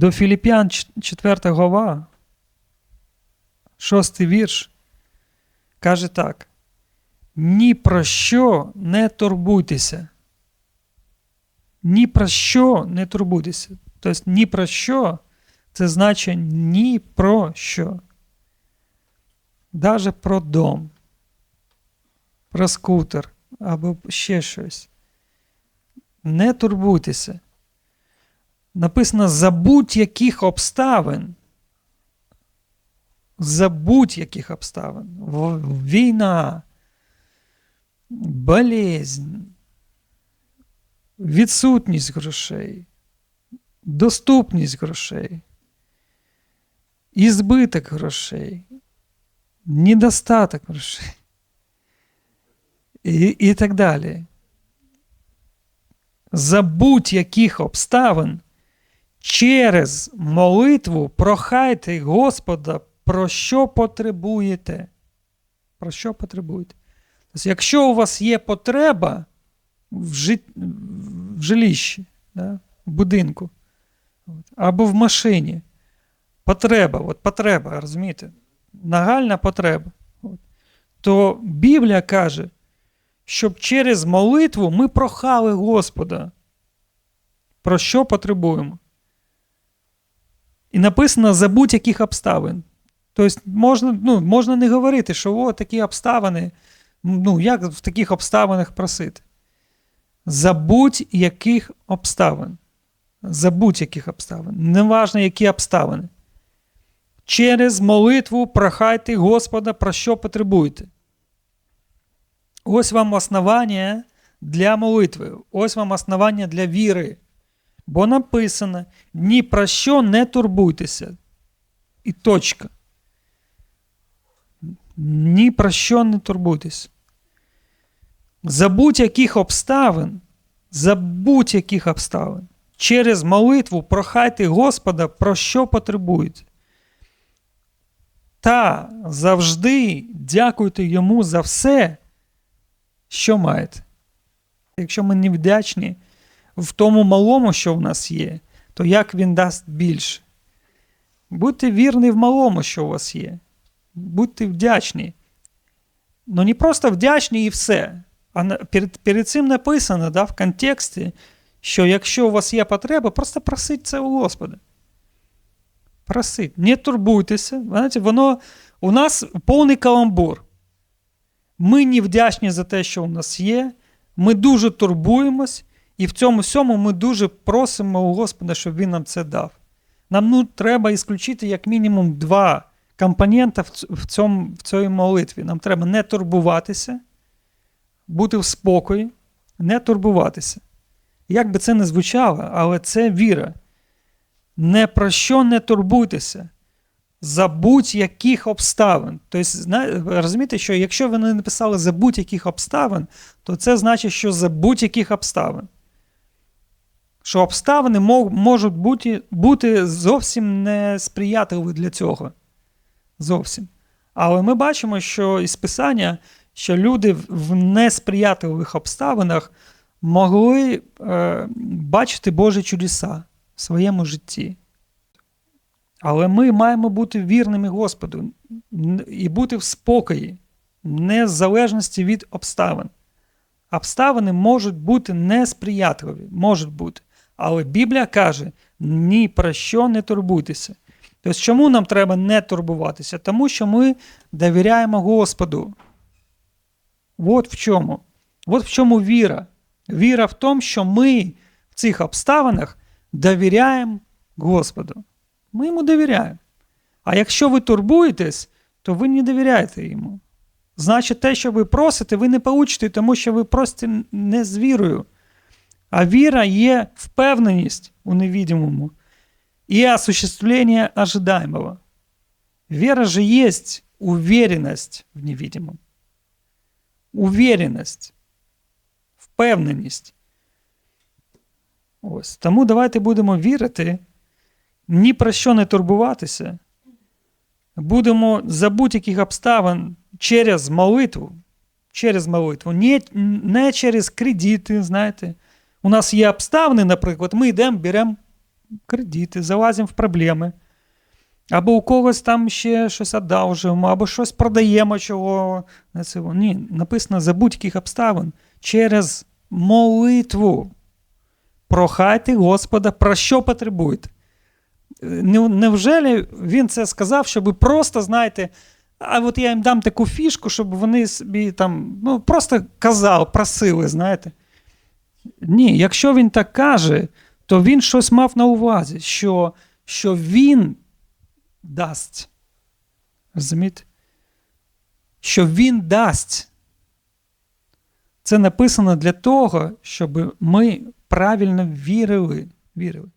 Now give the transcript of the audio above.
до Філіп'ян 4 глава, 6 вірш, каже так: ні про що не турбуйтеся. Ні про що не турбуйтеся. Тобто ні про що це значить ні про що. Даже про дом, про скутер або ще щось. Не турбуйтеся. Написано за будь-яких обставин. За будь-яких обставин. Війна, болезнь, відсутність грошей, доступність грошей, ізбиток грошей, недостаток грошей і, і так далі. За будь-яких обставин через молитву прохайте Господа, про що потребуєте. Про що потребуєте? Тобто, якщо у вас є потреба в, жит... в жилищі, да, в будинку, або в машині, потреба, от потреба, розумієте? Нагальна потреба. От, то Біблія каже, щоб через молитву ми прохали Господа, про що потребуємо. І написано за будь-яких обставин. Тобто можна, ну, можна не говорити, що о, такі обставини, ну, як в таких обставинах просити? За будь-яких обставин. За будь-яких обставин. Неважно, які обставини. Через молитву прохайте Господа, про що потребуєте. Ось вам основання для молитви. Ось вам основання для віри. Бо написано: ні про що не турбуйтеся. І точка. Ні про що не турбуйтеся. За будь-яких обставин, за будь-яких обставин, через молитву прохайте Господа, про що потребуєте. Та завжди дякуйте йому за все, що маєте. Якщо ми не вдячні в тому малому, що в нас є, то як він дасть більше? Будьте вірні в малому, що у вас є. Будьте вдячні. Ну не просто вдячні і все. А перед, перед цим написано да, в контексті, що якщо у вас є потреба, просто просіть це у Господа. Просить. Не турбуйтеся. Знаєте, воно у нас повний каламбур. Ми не вдячні за те, що у нас є. Ми дуже турбуємось, і в цьому всьому ми дуже просимо у Господа, щоб Він нам це дав. Нам ну, треба ісключити як мінімум два компонента в, цьому, в цій молитві. Нам треба не турбуватися, бути в спокої, не турбуватися. Як би це не звучало, але це віра. Не про що не турбуйтеся. За будь-яких обставин. Тобто, розумієте, що якщо ви не написали за будь-яких обставин, то це значить, що за будь-яких обставин. Що обставини можуть бути, бути зовсім несприятливі для цього. Зовсім. Але ми бачимо, що із Писання, що люди в несприятливих обставинах могли е, бачити Божі чудеса в своєму житті. Але ми маємо бути вірними Господу і бути в спокої, не в залежності від обставин. Обставини можуть бути несприятливі, можуть бути. Але Біблія каже: ні про що не турбуйтеся. Тобто, чому нам треба не турбуватися? Тому що ми довіряємо Господу. От в чому. От в чому віра. Віра в тому, що ми в цих обставинах довіряємо Господу. Ми йому довіряємо. А якщо ви турбуєтесь, то ви не довіряєте йому. Значить, те, що ви просите, ви не получите, тому що ви просите не з вірою. А віра є впевненість у невидимому и осуществление ожидаемого. Вера же есть уверенность в невидимом. Уверенность, впевненість. Ось. Тому давайте будемо вірити, ні про що не турбуватися. Будемо за будь-яких обставин через молитву, через молитву, не, не через кредити, знаєте. У нас є обставини, наприклад, ми йдемо, беремо кредити, залазимо в проблеми. Або у когось там ще щось одалжуємо, або щось продаємо, чого. Ні, написано за будь-яких обставин через молитву. Прохайте Господа, про що потребуєте. Невже він це сказав, щоб просто, знаєте, а от я їм дам таку фішку, щоб вони собі там, ну, просто казав, просили, знаєте. Ні, якщо він так каже, то він щось мав на увазі, що, що він дасть. Розумієте? Що він дасть. Це написано для того, щоб ми правильно вірили. вірили.